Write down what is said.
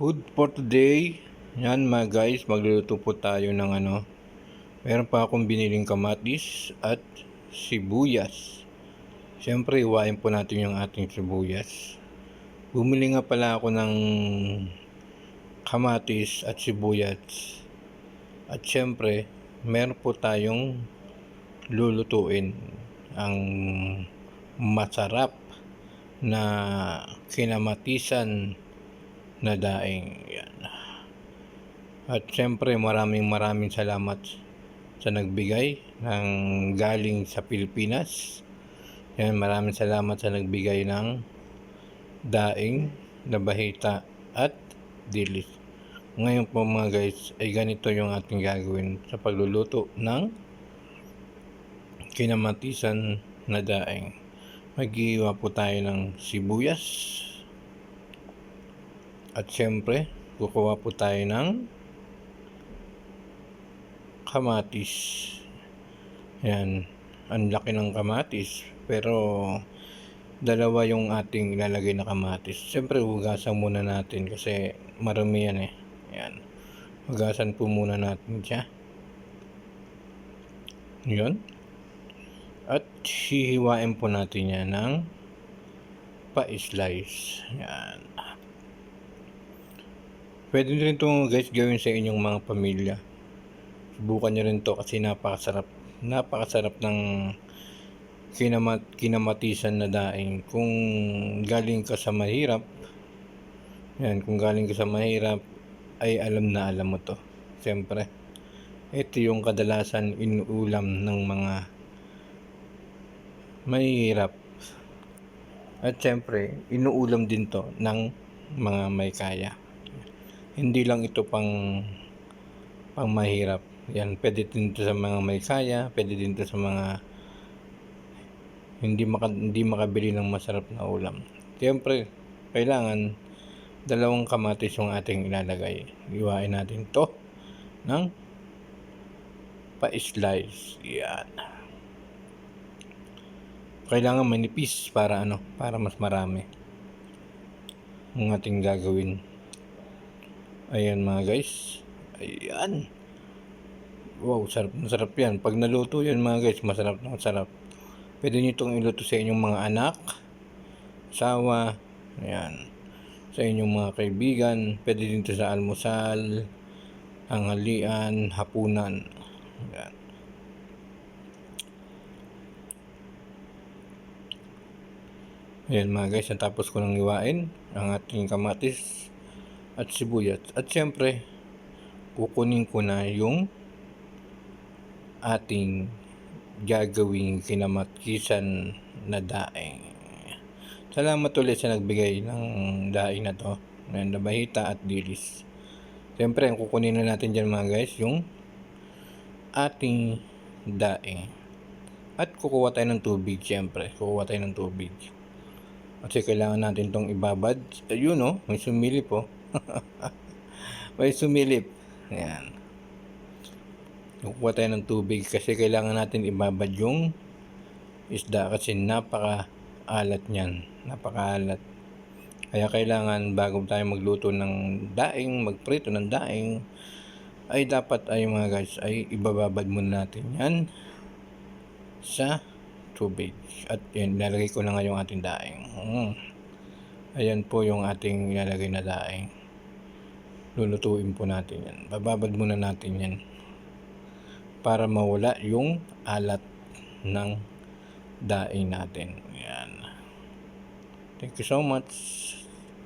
Food for today. Yan mga guys, magluluto po tayo ng ano. Meron pa akong biniling kamatis at sibuyas. Siyempre, iwain po natin yung ating sibuyas. Bumili nga pala ako ng kamatis at sibuyas. At siyempre, meron po tayong lulutuin ang masarap na kinamatisan na daing. Yan. At siyempre maraming maraming salamat sa nagbigay ng galing sa Pilipinas. Yan, maraming salamat sa nagbigay ng daing na bahita at dilis. Ngayon po mga guys ay ganito yung ating gagawin sa pagluluto ng kinamatisan na daing. Mag-iwa po tayo ng sibuyas. At syempre, kukuha po tayo ng kamatis. Yan. Ang laki ng kamatis. Pero, dalawa yung ating ilalagay na kamatis. Siyempre, hugasan muna natin kasi marami yan eh. Yan. Hugasan po muna natin siya. Yun. At hihiwain po natin yan ng pa-slice. Yan. Pwede rin ito guys gawin sa inyong mga pamilya. Subukan nyo rin to kasi napakasarap. Napakasarap ng kinamat, kinamatisan na daing. Kung galing ka sa mahirap, yan, kung galing ka sa mahirap, ay alam na alam mo to. Siyempre, ito yung kadalasan inuulam ng mga mahirap. At siyempre, inuulam din to ng mga may kaya. Hindi lang ito pang pang mahirap. Yan, pwede din ito sa mga may kaya, pwede din ito sa mga hindi maka, hindi makabili ng masarap na ulam. Siyempre, kailangan dalawang kamatis yung ating ilalagay. Iwain natin to ng pa-slice. Yan. Kailangan manipis para ano, para mas marami ang ating gagawin. Ayan mga guys. Ayan. Wow, sarap na sarap yan. Pag naluto yan mga guys, masarap na masarap. Pwede nyo itong iluto sa inyong mga anak, sawa, ayan. Sa inyong mga kaibigan, pwede din ito sa almusal, tanghalian, hapunan. Ayan. Ayan mga guys, natapos ko nang iwain ang ating kamatis at sibuyas. At syempre, kukunin ko na yung ating gagawing kinamatisan na daing. Salamat ulit sa nagbigay ng daing na to, ng nabahita at dilis. Siyempre, ang kukunin na natin dyan mga guys, yung ating daing. At kukuha tayo ng tubig, siyempre. Kukuha tayo ng tubig. Kasi kailangan natin tong ibabad. Ayun oh, may sumilip oh. may sumilip. Ayan. Kukuha tayo ng tubig kasi kailangan natin ibabad yung isda kasi napaka alat niyan. Napakaalat. Kaya kailangan bago tayo magluto ng daing, magprito ng daing, ay dapat ay mga guys ay ibababad muna natin yan sa tubig. At yan, nilalagay ko na nga yung ating daing. Mm. Ayan po yung ating nilalagay na daing. Lulutuin po natin yan. Bababad muna natin yan para mawala yung alat ng daing natin. Yan. Thank you so much.